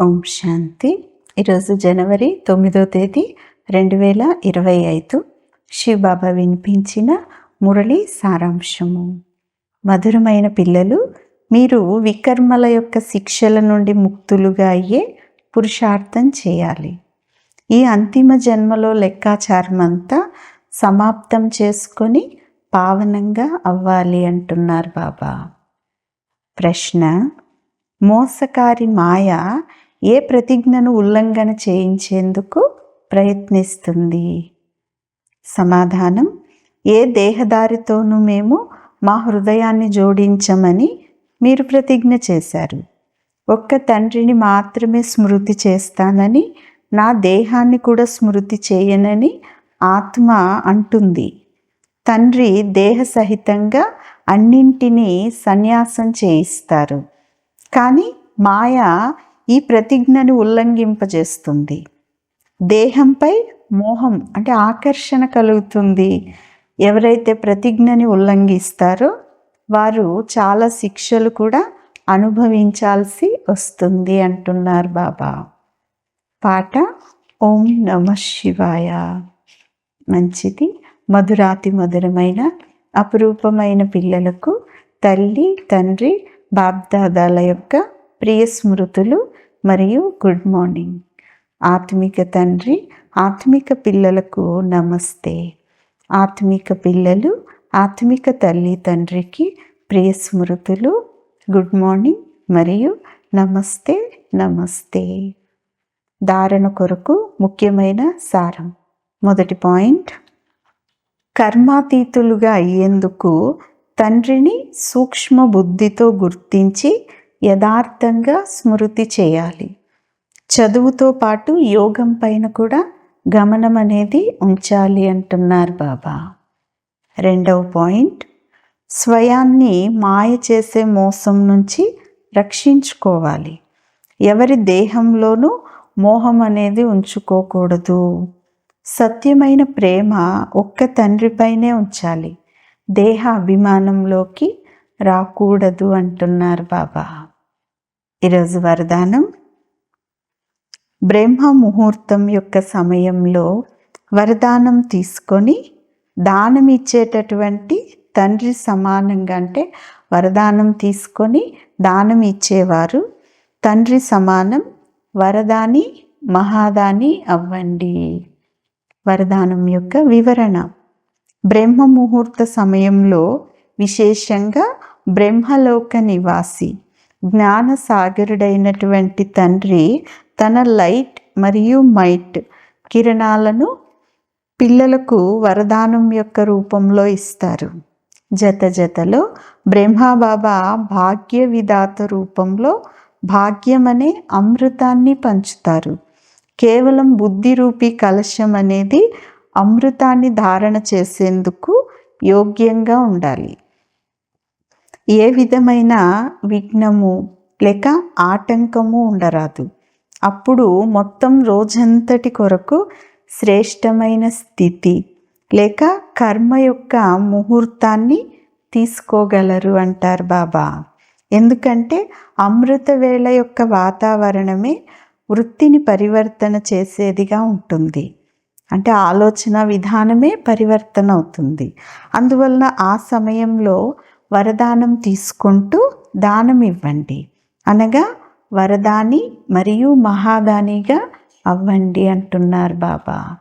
ఓం శాంతి. ఈరోజు జనవరి తొమ్మిదో తేదీ రెండు వేల ఇరవై ఐదు. శివబాబా వినిపించిన మురళి సారాంశము. మధురమైన పిల్లలు మీరు వికర్మల యొక్క శిక్షల నుండి ముక్తులుగా అయ్యే పురుషార్థం చేయాలి. ఈ అంతిమ జన్మలో లెక్కాచారమంతా సమాప్తం చేసుకొని పావనంగా అవ్వాలి అంటున్నారు బాబా. ప్రశ్న మోసకారి మాయ ఏ ప్రతిజ్ఞను ఉల్లంఘన చేయించేందుకు ప్రయత్నిస్తుంది? సమాధానం ఏ దేహదారితోనూ మేము మా హృదయాన్ని జోడించమని మీరు ప్రతిజ్ఞ చేశారు. ఒక్క తండ్రిని మాత్రమే స్మృతి చేస్తానని నా దేహాన్ని కూడా స్మృతి చేయనని ఆత్మ అంటుంది. తండ్రి దేహ సహితంగా అన్నింటినీ సన్యాసం చేయిస్తారు. కానీ మాయ ఈ ప్రతిజ్ఞని ఉల్లంఘింపజేస్తుంది. దేహంపై మోహం అంటే ఆకర్షణ కలుగుతుంది. ఎవరైతే ప్రతిజ్ఞని ఉల్లంఘిస్తారో వారు చాలా శిక్షలు కూడా అనుభవించాల్సి వస్తుంది అంటున్నారు బాబా. పాట ఓం నమ శివాయ. మంచిది మధురాతి మధురమైన అపురూపమైన పిల్లలకు తల్లి తండ్రి బాబ్దాదాల యొక్క ప్రియ స్మృతులు మరియు గుడ్ మార్నింగ్. ఆత్మిక తండ్రి ఆత్మిక పిల్లలకు నమస్తే. ఆత్మిక పిల్లలు ఆత్మిక తల్లి తండ్రికి ప్రియ స్మృతులు గుడ్ మార్నింగ్ మరియు నమస్తే నమస్తే. ధారణ కొరకు ముఖ్యమైన సారం. మొదటి పాయింట్. కర్మాతీతులుగా అయ్యేందుకు తండ్రిని సూక్ష్మ బుద్ధితో గుర్తించి యథార్థంగా స్మృతి చేయాలి. చదువుతో పాటు యోగం పైన కూడా గమనం అనేది ఉంచాలి అంటున్నారు బాబా. రెండవ పాయింట్ స్వయాన్ని మాయ చేసే మోసం నుంచి రక్షించుకోవాలి. ఎవరి దేహంలోనూ మోహం అనేది ఉంచుకోకూడదు. సత్యమైన ప్రేమ ఒక్క తండ్రిపైనే ఉంచాలి. దేహ అభిమానంలోకి రాకూడదు అంటున్నారు బాబా. ఈరోజు వరదానం. బ్రహ్మ ముహూర్తం యొక్క సమయంలో వరదానం తీసుకొని దానం ఇచ్చేటటువంటి తండ్రి సమానంగా అంటే వరదానం తీసుకొని దానం ఇచ్చేవారు. తండ్రి సమానం వరదాని మహాదాని అవ్వండి. వరదానం యొక్క వివరణ. బ్రహ్మ ముహూర్త సమయంలో విశేషంగా బ్రహ్మలోక నివాసి జ్ఞాన సాగరుడైనటువంటి తండ్రి తన లైట్ మరియు మైట్ కిరణాలను పిల్లలకు వరదానం యొక్క రూపంలో ఇస్తారు. జత జతలో బ్రహ్మబాబా భాగ్య విధాత రూపంలో భాగ్యం అనే అమృతాన్ని పంచుతారు. కేవలం బుద్ధి రూపీ కలశం అనేది అమృతాన్ని ధారణ చేసేందుకు యోగ్యంగా ఉండాలి. ఏ విధమైన విఘ్నము లేక ఆటంకము ఉండరాదు. అప్పుడు మొత్తం రోజంతటి కొరకు శ్రేష్టమైన స్థితి లేక కర్మ యొక్క ముహూర్తాన్ని తీసుకోగలరు అంటారు బాబా. ఎందుకంటే అమృత వేళ యొక్క వాతావరణమే వృత్తిని పరివర్తన చేసేదిగా ఉంటుంది. అంటే ఆలోచన విధానమే పరివర్తన అవుతుంది. అందువలన ఆ సమయంలో వరదానం తీసుకుంటూ దానం ఇవ్వండి. అనగా వరదాని మరియు మహాదానిగా అవ్వండి అంటున్నారు బాబా.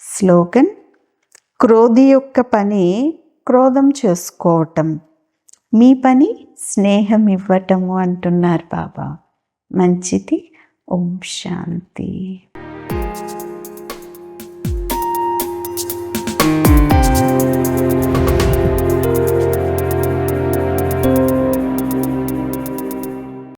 స్లోగన్ క్రోధి యొక్క పని క్రోధం చేసుకోవటం మీ పని స్నేహం ఇవ్వటము అంటున్నారు బాబా. మంచిది ఓం శాంతి.